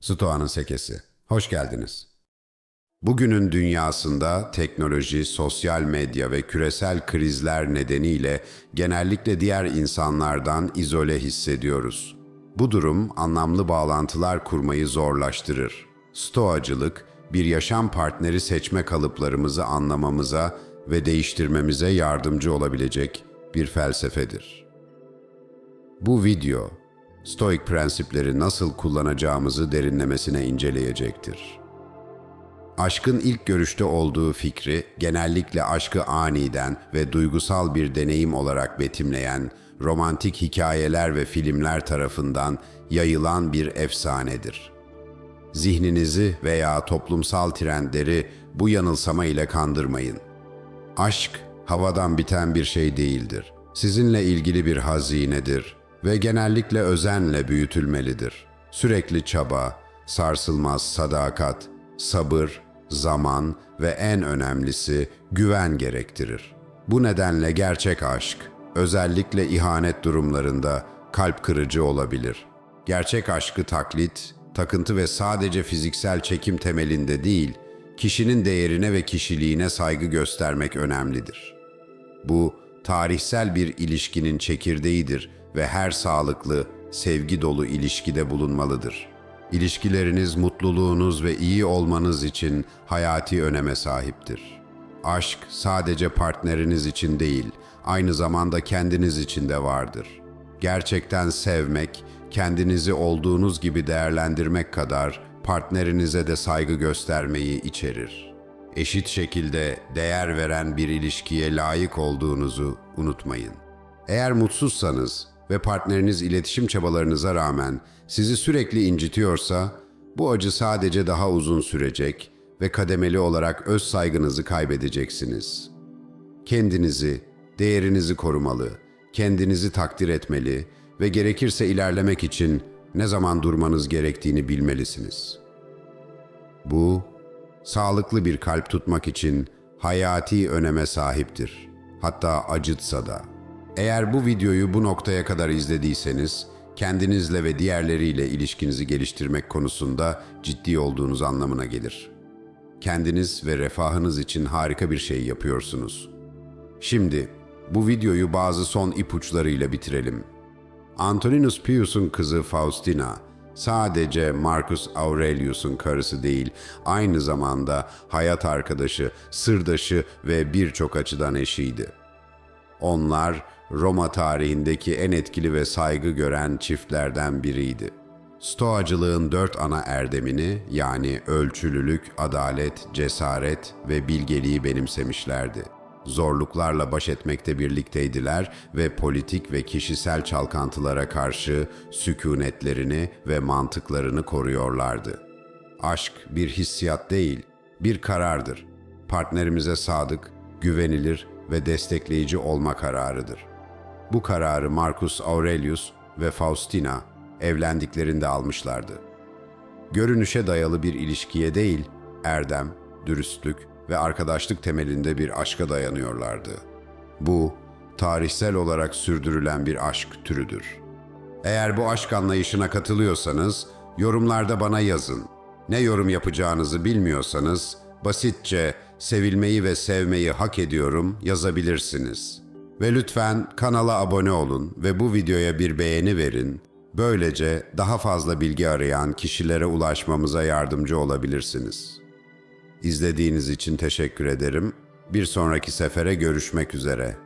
Stoa'nın sekesi. Hoş geldiniz. Bugünün dünyasında teknoloji, sosyal medya ve küresel krizler nedeniyle genellikle diğer insanlardan izole hissediyoruz. Bu durum anlamlı bağlantılar kurmayı zorlaştırır. Stoacılık, bir yaşam partneri seçme kalıplarımızı anlamamıza ve değiştirmemize yardımcı olabilecek bir felsefedir. Bu video, Stoik prensipleri nasıl kullanacağımızı derinlemesine inceleyecektir. Aşkın ilk görüşte olduğu fikri, genellikle aşkı aniden ve duygusal bir deneyim olarak betimleyen romantik hikayeler ve filmler tarafından yayılan bir efsanedir. Zihninizi veya toplumsal trendleri bu yanılsama ile kandırmayın. Aşk havadan biten bir şey değildir. Sizinle ilgili bir hazinedir ve genellikle özenle büyütülmelidir. Sürekli çaba, sarsılmaz sadakat, sabır, zaman ve en önemlisi güven gerektirir. Bu nedenle gerçek aşk, özellikle ihanet durumlarında kalp kırıcı olabilir. Gerçek aşkı taklit, takıntı ve sadece fiziksel çekim temelinde değil, kişinin değerine ve kişiliğine saygı göstermek önemlidir. Bu, tarihsel bir ilişkinin çekirdeğidir ve her sağlıklı, sevgi dolu ilişkide bulunmalıdır. İlişkileriniz, mutluluğunuz ve iyi olmanız için hayati öneme sahiptir. Aşk sadece partneriniz için değil, aynı zamanda kendiniz için de vardır. Gerçekten sevmek, kendinizi olduğunuz gibi değerlendirmek kadar partnerinize de saygı göstermeyi içerir. Eşit şekilde değer veren bir ilişkiye layık olduğunuzu unutmayın. Eğer mutsuzsanız ve partneriniz iletişim çabalarınıza rağmen sizi sürekli incitiyorsa, bu acı sadece daha uzun sürecek ve kademeli olarak öz saygınızı kaybedeceksiniz. Kendinizi, değerinizi korumalı, kendinizi takdir etmeli ve gerekirse ilerlemek için ne zaman durmanız gerektiğini bilmelisiniz. Bu, sağlıklı bir kalp tutmak için hayati öneme sahiptir. Hatta acıtsa da. Eğer bu videoyu bu noktaya kadar izlediyseniz, kendinizle ve diğerleriyle ilişkinizi geliştirmek konusunda ciddi olduğunuz anlamına gelir. Kendiniz ve refahınız için harika bir şey yapıyorsunuz. Şimdi bu videoyu bazı son ipuçlarıyla bitirelim. Antoninus Pius'un kızı Faustina sadece Marcus Aurelius'un karısı değil, aynı zamanda hayat arkadaşı, sırdaşı ve birçok açıdan eşiydi. Onlar Roma tarihindeki en etkili ve saygı gören çiftlerden biriydi. Stoacılığın dört ana erdemini yani ölçülülük, adalet, cesaret ve bilgeliği benimsemişlerdi. Zorluklarla baş etmekte birlikteydiler ve politik ve kişisel çalkantılara karşı sükunetlerini ve mantıklarını koruyorlardı. Aşk bir hissiyat değil, bir karardır. Partnerimize sadık, güvenilir ve destekleyici olma kararıdır. Bu kararı Marcus Aurelius ve Faustina evlendiklerinde almışlardı. Görünüşe dayalı bir ilişkiye değil, erdem, dürüstlük ve arkadaşlık temelinde bir aşka dayanıyorlardı. Bu, tarihsel olarak sürdürülen bir aşk türüdür. Eğer bu aşk anlayışına katılıyorsanız, yorumlarda bana yazın. Ne yorum yapacağınızı bilmiyorsanız, basitçe sevilmeyi ve sevmeyi hak ediyorum yazabilirsiniz. Ve lütfen kanala abone olun ve bu videoya bir beğeni verin. Böylece daha fazla bilgi arayan kişilere ulaşmamıza yardımcı olabilirsiniz. İzlediğiniz için teşekkür ederim. Bir sonraki sefere görüşmek üzere.